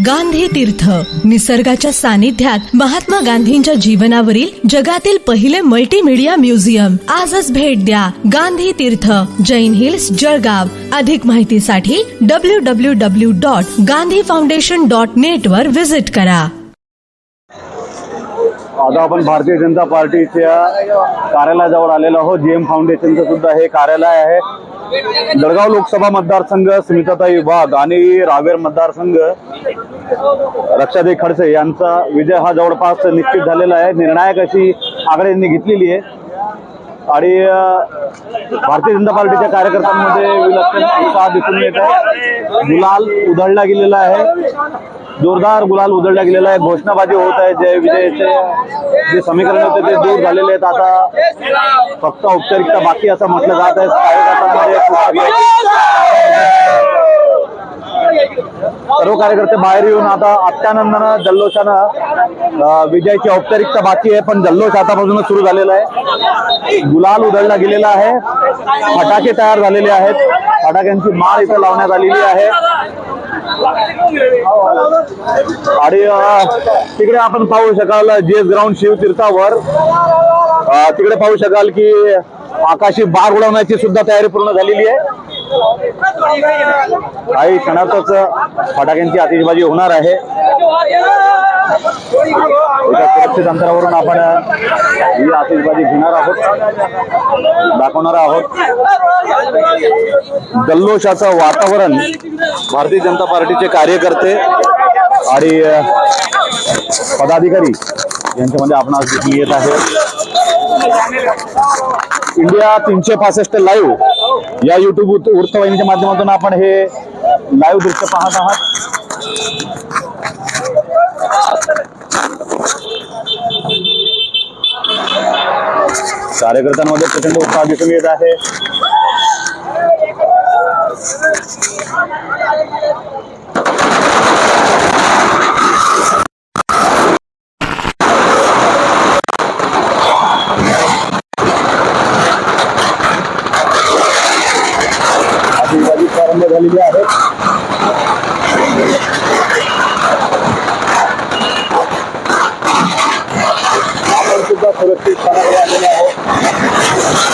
गांधी तीर्थ. निसर्गाच्या सानिध्यात महात्मा गांधींच्या जीवनावरील जगातील पहिले मल्टीमीडिया म्युझियम आजच भेट द्या गांधी तीर्थ. जैन हिल्स जळगाव. अधिक माहितीसाठी W W W dot Gandhi foundation dot net वर व्हिजिट करा. आता आपण भारतीय जनता पार्टीच्या कार्यालयाजवळ आलेलो आहोत. जीएम फाउंडेशनचं सुद्धा हे कार्यालय आहे. जळगाव लोकसभा मतदारसंघ स्मिताताई वाघ आणि रावेर मतदारसंघ रक्षादेवी खडसे यांचा विजय हा जवळपास निश्चित झालेला आहे. निर्णायक अशी आघाडी घेतलेली आहे. आणि भारतीय जनता पार्टीच्या कार्यकर्त्यांमध्ये विलक्षण उत्साह दिसून येत आहे. गुलाल उधळला गेलेला आहे. जोरदार गुलाल उधळला गेलेला आहे. घोषणाबाजी होत आहे. जय विजयचे. जे समीकरण होते ते दूर झालेले आहेत. आता फक्त औपचारिकता बाकी असं म्हटलं जात आहे. सर्व कार्यकर्ते बाहेर येऊन आता अत्यानंदानं जल्लोषानं विजयाची औपचारिकता बाकी आहे पण जल्लोष आतापासूनच सुरू झालेला आहे. गुलाल उधळला गेलेला आहे. फटाके तयार झालेले आहेत. फटाक्यांची माळ इथं लावण्यात आलेली आहे. आणि तिकडे आपण पाहू शकाल जेस ग्राउंड शिवतीर्थावर तिकडे पाहू शकाल की आकाशी बार उडवण्याची सुद्धा तयारी पूर्ण झालेली आहे. काही क्षणातच फटाक्यांची आतिषबाजी होणार आहे. निश्चित अंतरावरून आपण ही आतिषबाजी घेणार आहोत दाखवणार आहोत. जल्लोषाचं वातावरण भारतीय जनता पार्टीचे कार्यकर्ते आणि पदाधिकारी यांच्यामध्ये आपण आज दिसून येत आहे. इंडिया तीनशे पासष्ट लाईव्ह या युट्यूब वृत्तवाहिनीच्या माध्यमातून आपण हे लाईव्ह दृश्य पाहत आहात. कार्यकर्त्यांमध्ये प्रचंड उत्साह प्रारंभ झालेली आहे. सुरक्षित स्थानावर आलेले आहोत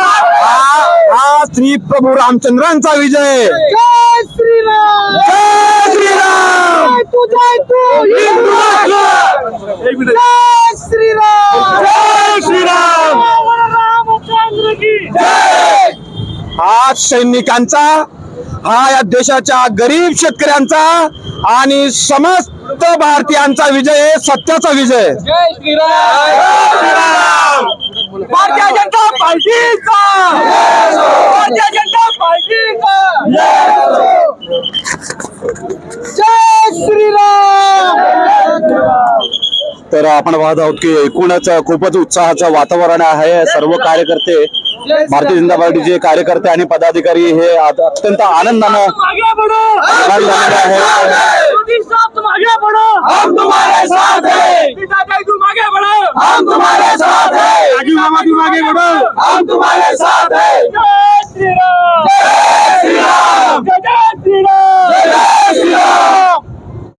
हा श्री प्रभू रामचंद्रांचा विजय जय श्रीराम जय श्रीराम! जय श्रीराम जय! हा सैनिकांचा हा या देशाच्या गरीब शेतकऱ्यांचा आणि समस्त भारतीयांचा विजय सत्याचा विजय जय श्रीराम भारतीय जनता पार्टीचा भारतीय जनता पार्टीचा जय तर आपण पाहत आहोत की एकूणच खूपच उत्साहाचं वातावरण आहे. सर्व कार्यकर्ते भारतीय जनता पार्टीचे कार्यकर्ते आणि पदाधिकारी हे अत्यंत आनंदानं आगे